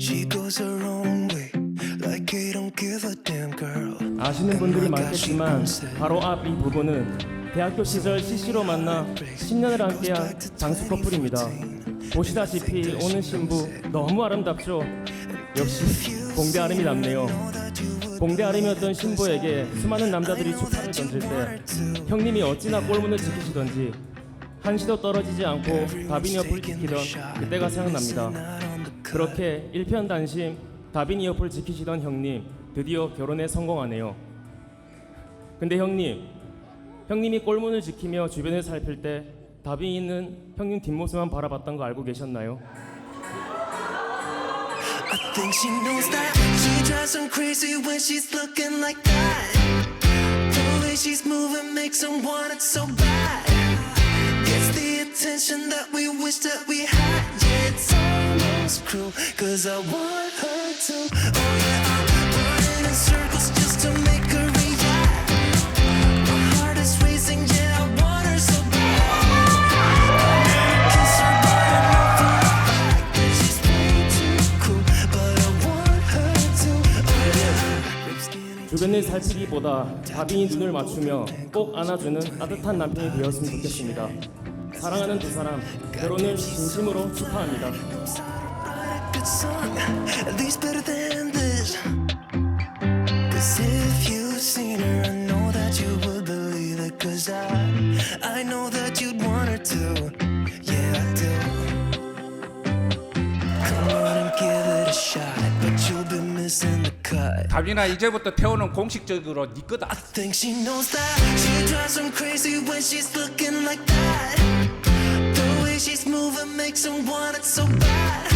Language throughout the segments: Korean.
She goes her own way, like I don't give a damn girl. 아시는 분들이 많겠지만 바로 앞 이 부부는 대학교 시절 CC로 만나 10년을 함께한 장수 커플입니다. 보시다시피 오늘 신부 너무 아름답죠? 역시 공대 아름이 남네요. 공대 아름이었던 신부에게 수많은 남자들이 축하를 던질 때 형님이 어찌나 꼴문을 지키시던지 한시도 떨어지지 않고 다빈이 옆을 지키던 그때가 생각납니다. 그렇게 일편단심 다빈이 옆을 지키시던 형님 드디어 결혼에 성공하네요. 근데 형님, 형님이 꼴문을 지키며 주변을 살필 때 다빈이는 형님 뒷모습만 바라봤던 거 알고 계셨나요? I think she knows that she drives him crazy when she's looking like that. The way she's moving makes him want it so bad. Gets the attention that we wish that we had. Yeah, it's almost cruel, cause I want her to. Oh, yeah, I'm running in circles just to make her react. My heart is racing, yeah, I want her so bad. Kiss her, but I know for a fact that she's way too cool. But I want her to. Oh, yeah. Rip skinny 주변을 살피기보다 다빈이 눈을 맞추며 꼭 안아주는 따뜻한 남편이 되었으면 좋겠습니다. 사랑하는 두 사람 결혼을 진심으로 축하합니다. good song, at least better than this. Cause if you've seen her, I know that you would believe it. Cause I, I know that you'd want her to. Yeah, I do. Come on and give it a shot, but you'll be missing the cut. 다빈아 이제부터 태호는 공식적으로 네 거다. Moving makes him want it so bad.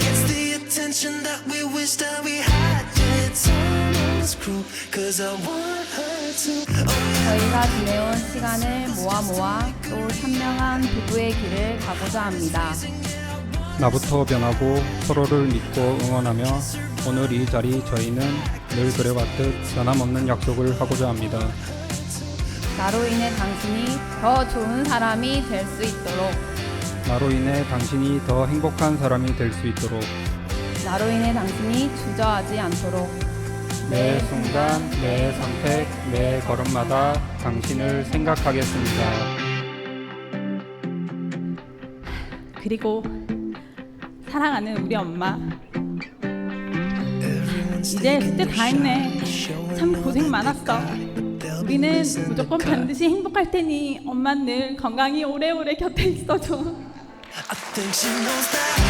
Gets the attention that we wish that we had. Yeah, it's almost cruel, cause I want her to. Oh, 저희가 지내온 시간을 모아 모아 또 현명한 부부의 길을 가고자 합니다. 나부터 변하고 서로를 믿고 응원하며 오늘 이 자리 저희는 늘 그래왔듯 변함없는 약속을 하고자 합니다. 나로 인해 당신이 더 좋은 사람이 될 수 있도록 나로 인해 당신이 더 행복한 사람이 될 수 있도록. 나로 인해 당신이 주저하지 않도록. 매 순간, 매 선택, 매 걸음마다 당신을 생각하겠습니다. 그리고 사랑하는 우리 엄마. 이제 숙제 다 했네. 참 고생 많았어. 우리는 무조건 반드시 행복할 테니 엄마는 늘 건강히 오래오래 곁에 있어줘 I think she knows that